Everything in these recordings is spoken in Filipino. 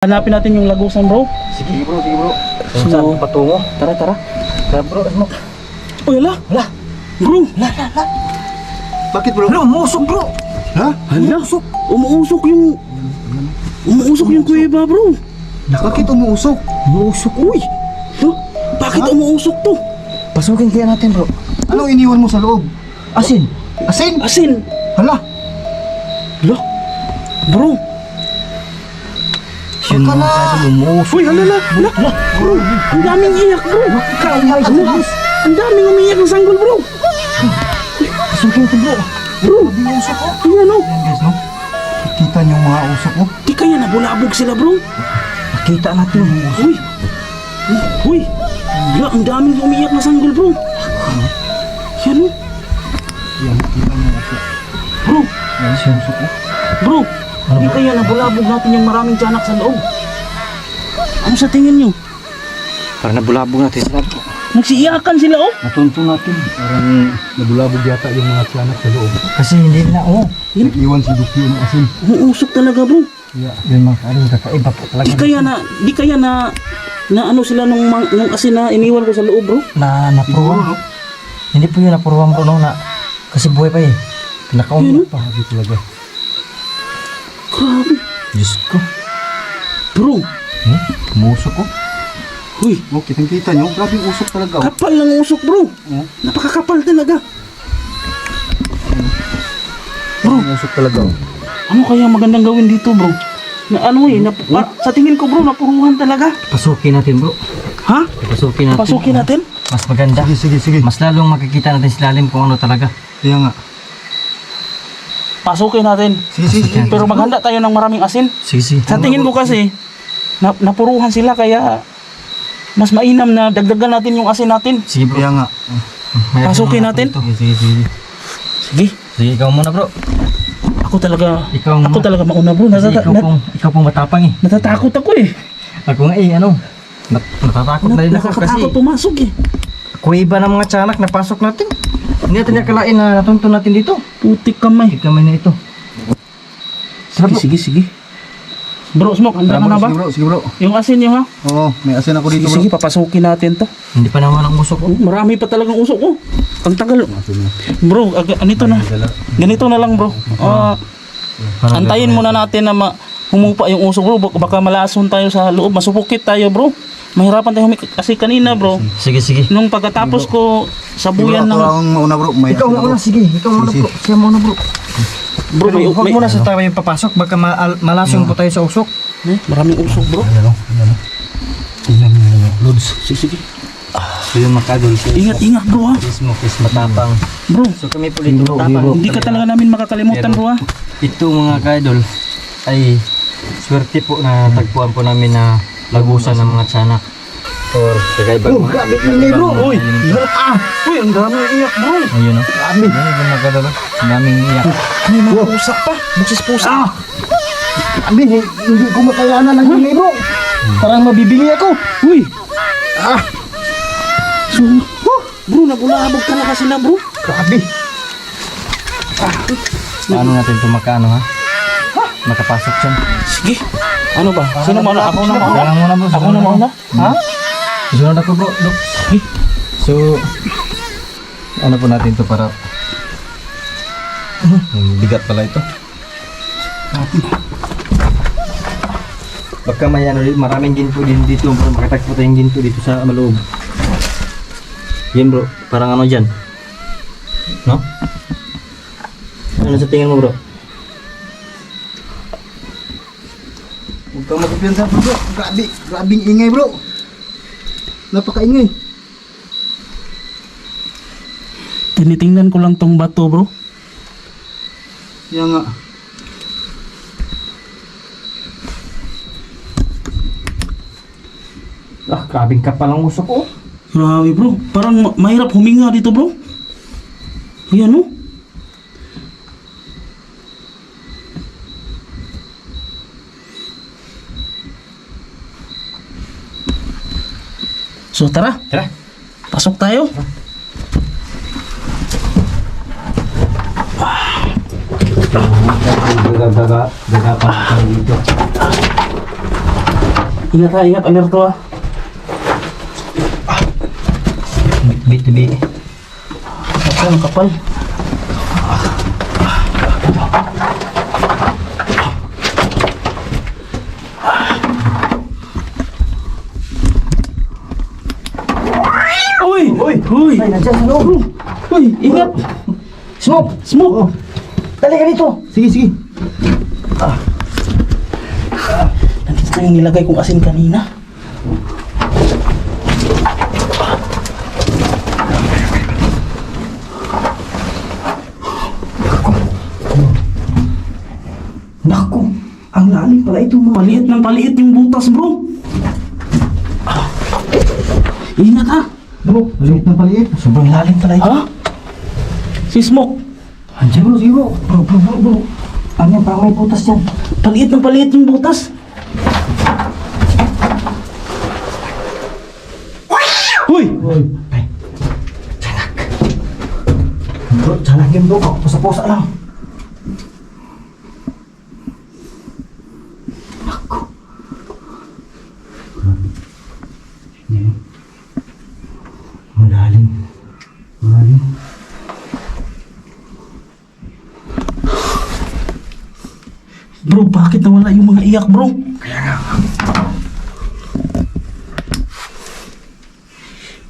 Hanapin natin yung lagusan bro. Sige bro, sige bro. So- Saan patungo? Tara, tara. Tara bro, ano? Uy, ala. Hala, Bro, bakit bro? Hala, umusok bro. Ha? hala. Umuusok yung... Umuusok yung kuweba bro. Bakit umuusok? Umuusok? Uy! Huh? Bakit umuusok to? Pasukin kaya natin bro. Anong iniwan mo sa loob? Asin. Asin? Asin. Hala. Hala. Bro. Yun mga kadol, umuusok. Uy, hala, hala. Hala. Bro, ang daming iyak bro. Ikaw, may Hala. Ang daming umiyak ng sanggol bro. Pasukin ito bro. Bro, Grabe yung usok oh. ayan o. Ayan guys no. Kita niyo yung mga usok oh. Di kaya nabulabog sila bro. Nakita natin yung usok. Uy. Uy. Hala, ang daming umiyak na sanggol bro. Yan o. Yan, kita niyo yung usok. Bro, Yan siya usok oh. Bro, hindi kaya nabulabog natin yung maraming tiyanak sa loob. Ano sa tingin nyo? Para nabulabog natin sila. Nagsiiyakan sila oh. Natunto natin. Parang nabulabog yata yung mga tiyanak sa loob. Kasi hindi na, oh. Nag-iwan si Duki yung asin. Umuusok talaga bro. Yeah, yun mga karin, kakaiba po talaga. Di kaya na, di kaya na, na ano sila nung, nung asin na iniwan ko sa loob bro. Na napuruan. no? Hindi po yun napuruan bro no na kasi buhay pa eh. Pinakaumit pa. Grabe talaga. Diyos ko. Bro, Hmm? Umusok ko. huy, Oh, kitang-kita nyo. Grabe yung usok talaga. Oh. kapal ng usok bro. Oh. Napakakapal talaga. Bro. Yung usok talaga. Oh. Ano kaya magandang gawin dito bro? Na ano eh, na, pa- sa tingin ko bro, napuruhan talaga. Pasukin natin bro. Ha? Pasukin natin. Pasukin natin? Mas maganda. Sige, sige, sige. Mas lalong makikita natin sa lalim kung ano talaga. Kaya nga. Pasukin natin. Sige, sige. Pero maghanda tayo ng maraming asin. Sige sige. Sa tingin ko kasi, na, napuruhan sila kaya mas mainam na dagdagan natin yung asin natin. Sige bro. Kaya nga. Pasukin natin. Sige, sige, sige. Sige, Sige ikaw muna bro. ako talaga, Ikaw ako muna. talaga mauna bro. Natata- ikaw pong, ikaw pong matapang eh. natatakot ako eh. Ako nga eh ano. Nat natatakot na rin ako kasi Nakakatakot pumasok eh. kuiba ng mga tiyanak napasok natin. Hindi natin nakalain na natunto natin dito. Putik kamay. Kamay na ito. Sige, sige, sige. Bro, Smoke, handa ka na ba? Sige bro, sige bro. Yung asin niyo ha? Oo, may asin ako Sige, dito bro. sige, papasukin natin to. Hindi pa naman ang usok oh. Marami pa talagang usok oh. Ang tagal. Bro, ag- ganito na. Ganito na lang bro. Ah, Parang antayin muna natin na ma- humupa yung usok bro. Bak- Baka malason tayo sa loob. Masupukit tayo bro. Mahirapan tayo humik. Kasi kanina bro, Sige sige. nung pagkatapos ko sabuyan Siguro ng... ako ang mauna bro. May Ikaw muna, sige. Ikaw muna bro. Siya muna bro. Bro, may, Huwag may, muna sa tayo papasok. Baka ma malasong po tayo sa usok. Eh, maraming usok bro. Ano, ano. Tingnan mo yung loads. Sige, sige. So yung makadol siya. Ingat, ingat bro ha. Is mo, is matapang. Bro, So kami po dito Bro, matapang. bro. hindi ka talaga namin makakalimutan bro ha. Ito mga kaidol ay swerte po na tagpuan po namin na lagusan ng mga tiyanak. Or kagaibang Oh, grabe ingay bro. Uy. Ah, uy, ang dami iyak bro. Ayun o. Grabe. Yan yung mga kaidol. Ang daming iyak. May mga pusak pa. Buksis pusak. Ah! Abi, hindi ko makayanan ng ingay bro. Parang mabibili ako. Uy, Ah! so, huh, bro, nabulabog talaga sila bro. Grabe. Paano natin ito makaano ha? Makapasok siya. Sige. Ano ba? Sino mauna? Ako na mauna? Ako na mauna? Ha? Sunod ako bro. Sige. So, ano po natin to para bigat pala ito. Baka may ano, maraming ginto din dito bro. Makatagpo tayong ginto dito sa maloob. Yan bro, parang ano dyan. No? Ano sa tingin mo bro? Huwag kang magpiyansa bro. Grabe. Grabing ingay bro. Napakaingay. Tinitingnan ko lang tong bato bro. Kaya nga. Ah, grabing kapal ang usok ko. Grabe bro. Parang ma- mahirap huminga dito bro. Ayan oh. So tara, Tara. pasok tayo. Daga, daga, daga pa dito. Ingat ha, ingat. Alerto ha. Bit to be. Kapal, kapal. Uy! Uy! Uy! Ay, nandiyan sa loob. Uy! Ingat! Smoke! Smoke! Dali ka dito. Sige, sige. Nandito na yung nilagay kong asin kanina. Naku, ang lalim pala ito. Paliit ng paliit yung butas, bro. Ah. Ingat ha! Bro, maliit ng paliit. Sobrang lalim pala ito. Ha? Si Smoke, Andiyan bro, sige bro. Bro, bro, bro. Ano yan, parang may putas yan. paliit ng paliit yung butas. Uy! Uy. Ay. Tiyanak. Bro, tiyanak yan bro. Pusa-pusa lang. Naku. Yan. Malalim. Malalim. Bro, bakit nawala yung mga iyak, bro?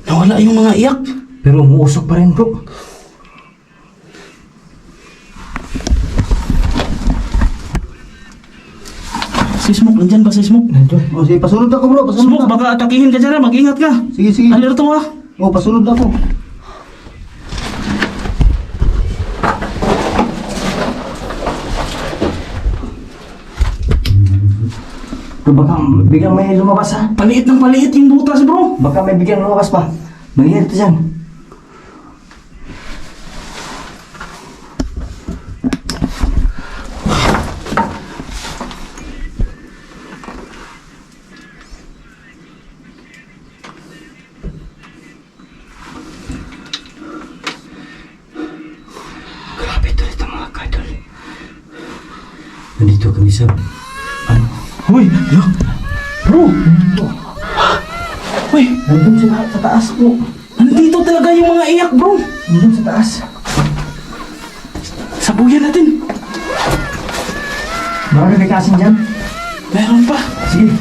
Nawala yung mga iyak. Pero umuusok pa rin bro. Si Smoke, nandyan ba si Smoke? Nandiyan. O sige, pasunod ako bro. Pasunod Smoke, na. baka atakihin ka dyan. Mag-ingat ka. Sige, sige. Alerto ha. O, pasunod ako. Bro, baka biglang may lumabas ha. Paliit ng paliit yung butas, bro. Baka may biglang lumabas pa. Mangyayari ito dyan. Grabe ito ito mga kadol. Nandito kami sa... Uy, yo. Bro, Nandito. uy. Nandun sila sa taas po. Nandito talaga yung mga iyak, bro. Nandun sa taas. Sabuyan natin. Marami may kasin dyan. Meron pa. Sige.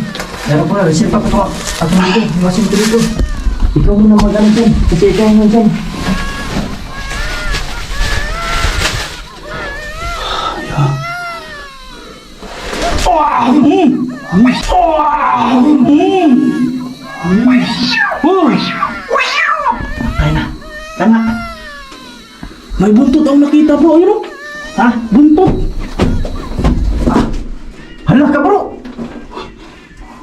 Meron po na. Receive pa ko. Ako dito. Iwasin ko dito. Ikaw muna mag-ano dyan. Kasi ikaw muna dyan. Mm. Wow! Mm. Uy, Ay na. Tanak. may buntot ang nakita, bro. Ayun, oh. Ha? Buntot. Hala ka bro.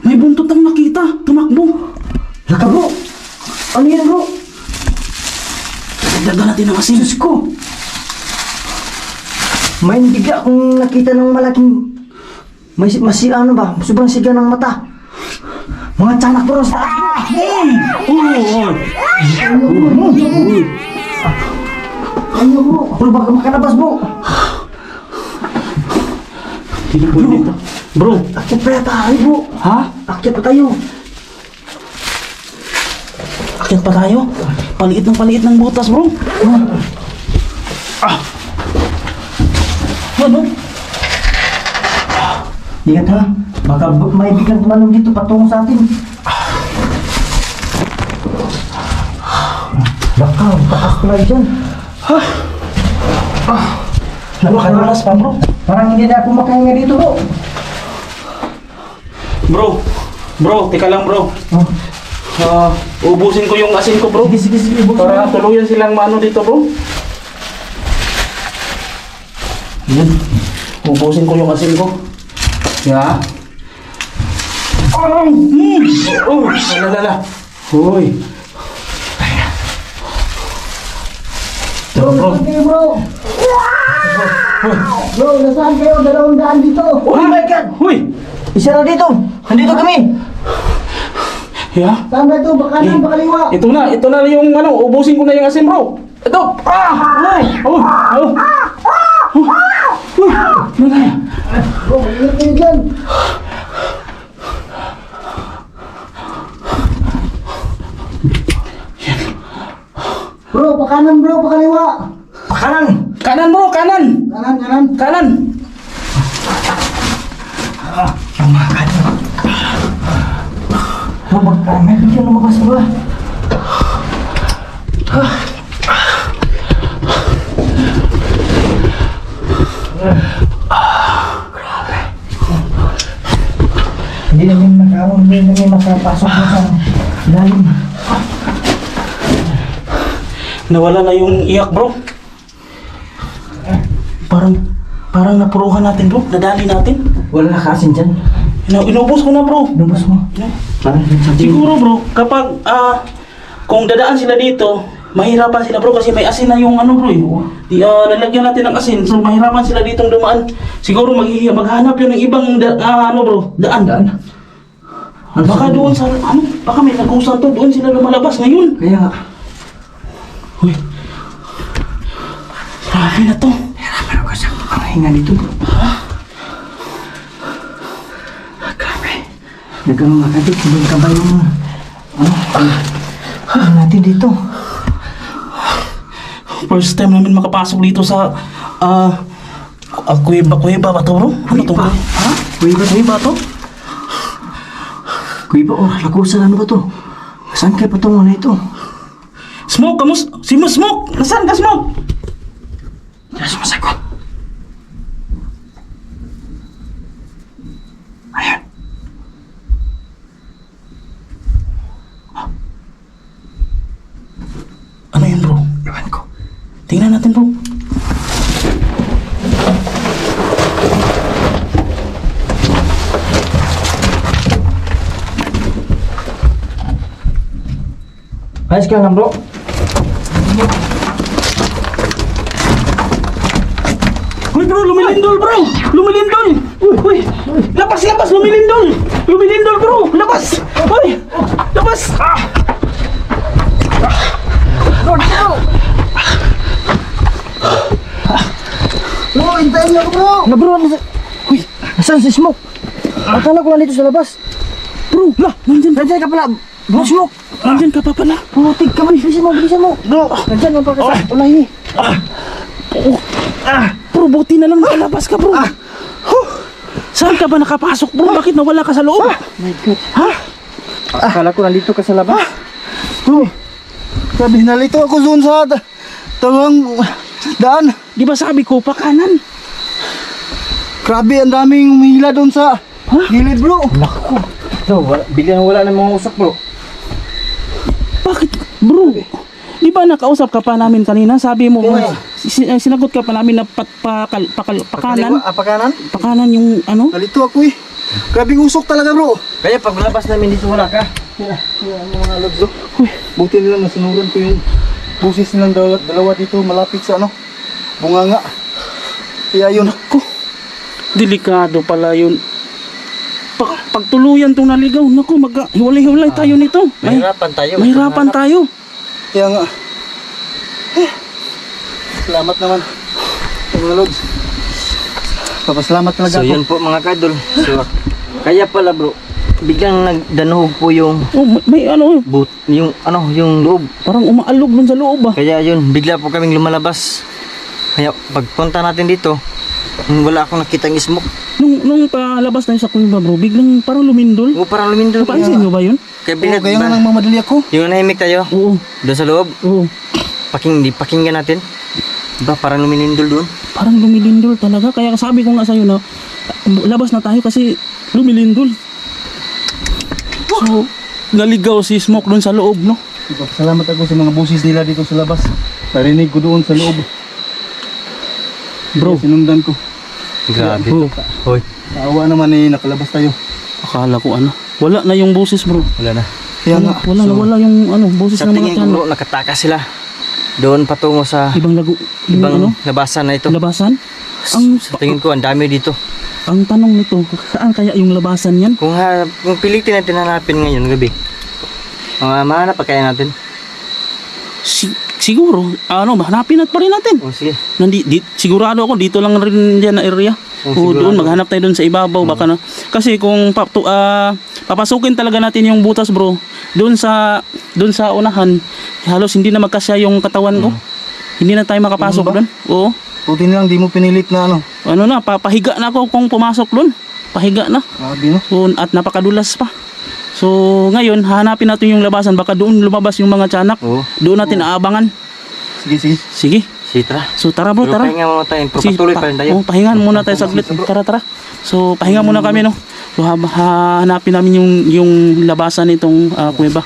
May buntot ang nakita. Tumakbo. Hala ka bro. Ano yan bro? Dagdagan natin ang asin. Diyos ko. May bigla akong nakita ng malaking... May masi ano ba? Sobrang siga ng mata. Mga tiyanak bro sa taas. Uy, uy. Ano bro? Bro baka makalabas bro. Hindi na pwede ito. Bro, Akit pa tayo bro. ha? Akit pa tayo. Akyat pa tayo? Paliit ng paliit ng butas, bro. Ah. Ano? Ingat ha. Baka may biglang tumalong dito patungo sa atin. Baka, takas pala dyan. Nakakalas pa, bro. Parang hindi na ako makahinga dito bro. Bro, bro, tika lang, bro. Oh. Ah, ubusin ko yung asin ko, bro. Sige, sige, sige. bro. Para tuluyan silang maano dito, bro. Yan. Ubusin ko yung asin ko. Ya. Oh, mm. oh, lala, lala. Hoy. Bro, Bro, bro. bro? Bro, nasaan kayo? Dalawang daan dito. Oh my God! Hoy. Isa na dito. Nandito kami. Ya. Saan ba ito? Baka Eh, nang bakaliwa. Ito na, ito na yung ano, ubusin ko na yung asin, bro. Ito. Ah! Oh, oh, oh. Bro. Bro, ke kanan bro, ke kaliwa. Kanan, kanan bro, kanan. Kanan, kanan. Kanan. Lama kan. Bro, berkomel dia nama ke sebelah? Ah. Makapasok na sa lalim. Nawala na yung iyak bro. Parang, parang napuruhan natin bro. Nadali natin. Wala na kasin dyan. Ina inubos ko na bro. Lubos mo. Parang nagsabi. Siguro bro, kapag ah kung dadaan sila dito, mahirapan sila bro kasi may asin na yung ano bro eh. Di, ah, nalagyan natin ng asin, so mahirapan sila ditong dumaan. Siguro maghihiya, maghanap yun ng ibang da, ah, ano bro, daan. Daan. Baka doon sa, ano, baka may nagusan to, doon sila lumalabas ngayon. Kaya nga. Uy, grabe na to. Hirapan ako sa ang hinga dito bro. Grabe. Nagkaroon nga kadit, hindi ka ba yung... Ano? Ano natin dito? First time namin makapasok dito sa, ah, uh, kuweba, kuweba ba to bro? Ano to? Kuweba? Ha? Kuweba, kuweba to? Kuya ba, oh, lakusan ano ba to? Saan kayo patungo na ito? Smoke, kamus? Si Mo Smoke! Nasaan ka, Smoke? Diyan sumasagot. Ayan. Ano yun, bro? Iwan ko. Tingnan natin, bro. Ayos ka lang bro. Uy, bro, lumilindol, bro! Lumilindol! Uy, uy! Labas, labas! Lumilindol! Lumilindol, bro! Labas! Uy! Labas! Ah! Bro, hintayin niyo bro! Na bro, nasa... Uy, nasaan si Smoke? Akala ko nandito sa labas. Bro, la! Nandyan, Nandiyan ka pala. Bro, Smoke! Nandyan ka pa pala. Putik ka, bilisan mo, bilisan mo. Bro, nandiyan mo pa ka sa ulahi. Bro, buti na lang nakalabas ka, bro. Huh. Saan ka ba nakapasok, bro? Bakit nawala ka sa loob? My God. Ha? Akala ko nandito ka sa labas. Bro, sabi nalito ako doon sa ta- tawang daan. Di ba sabi ko, pa kanan? Grabe, ang daming humihila doon sa gilid bro. Naku. No, wala, biglang wala ng mga usok bro. Bro? Di ba nakausap ka pa namin kanina? Sabi mo, Oo. si- eh, sinagot ka pa namin na pat, pakal, pakal, pakanan? Ah, pakanan? Pakanan yung ano? Nalito ako eh. Grabing usok talaga bro. Kaya pag labas namin dito wala ka. Ang mga lods bro. Buti nila nasunuran ko yung busis nilang dalawa, dalawa dito malapit sa ano. Bunganga. Kaya yun. Ko, delikado pala yun. Pag, pagtuluyan tong naligaw, naku, mag hiwalay-hiwalay tayo nito. May, Mahirapan tayo. mahirapan tayo. Kaya nga. Eh, Salamat naman. Mga lods. Papasalamat talaga So ako. yun po mga kadol. So kaya pala bro, biglang nagdanuhog po yung Oh, may, may ano, boot, yung ano, yung loob. parang umaalog dun sa loob ah. Kaya yun, bigla po kaming lumalabas. Kaya pagpunta natin dito, wala akong nakitang smoke. Nung, nung palabas tayo sa kuweba bro, biglang parang lumindol. O parang lumindol. Napansin nyo ba yun? Kaya Oo, bilat kaya nga ba? nang mamadali ako. Yung nahimik tayo, Oo, doon sa loob, oo. paking, di, pakinggan natin. Ba, parang lumindol doon. Parang lumilindol talaga. Kaya sabi ko nga sa'yo na labas na tayo kasi lumilindol. So, naligaw si Smoke dun sa loob, no? Salamat ako sa mga busis nila dito sa labas. Narinig ko doon sa loob. Bro. Kaya sinundan ko. Grabe. Bro, Hoy, Naawa naman eh, nakalabas tayo. akala ko ano. Wala na yung boses, bro. wala na. Kaya Wala, nga, wala na, wala yung ano, boses Sa ng mga tiyan. bro, nakatakas sila. Doon patungo sa Ibang lago, ibang ano, labasan na ito. labasan. Ang, Sa tingin ko, ang dami dito. ang tanong nito, saan kaya yung labasan yan? Kung, ha, kung pilitin natin hanapin ngayon gabi, mga mahanap pa kaya natin? Si, siguro, ano, hanapin at pa rin natin. O sige. Nandi, di, sigurado ako dito lang rin dyan na area. Oh, o sigurado. doon maghanap tayo doon sa ibabaw baka na. Kasi kung pa, to, ah, papasukin talaga natin yung butas, bro. Doon sa doon sa unahan, halos hindi na magkasya yung katawan ko. Hindi na tayo makapasok doon. Oo. Buti na lang di mo pinilit na ano. Ano na, papahiga na ako kung pumasok doon. Pahiga na. Grabe no. So, at napakadulas pa. So, ngayon, hanapin natin yung labasan. Baka doon lumabas yung mga tiyanak. Oo. Doon natin aabangan. Sige, sige. Sige. Sige, tara. So, tara bro, tara. pahinga muna tayo. Patuloy pa- rin tayo. oh, pahingan muna tayo saglit. Tara, tara. So, pahinga muna kami, no? So, hanapin namin yung, yung labasan nitong ah, kuweba.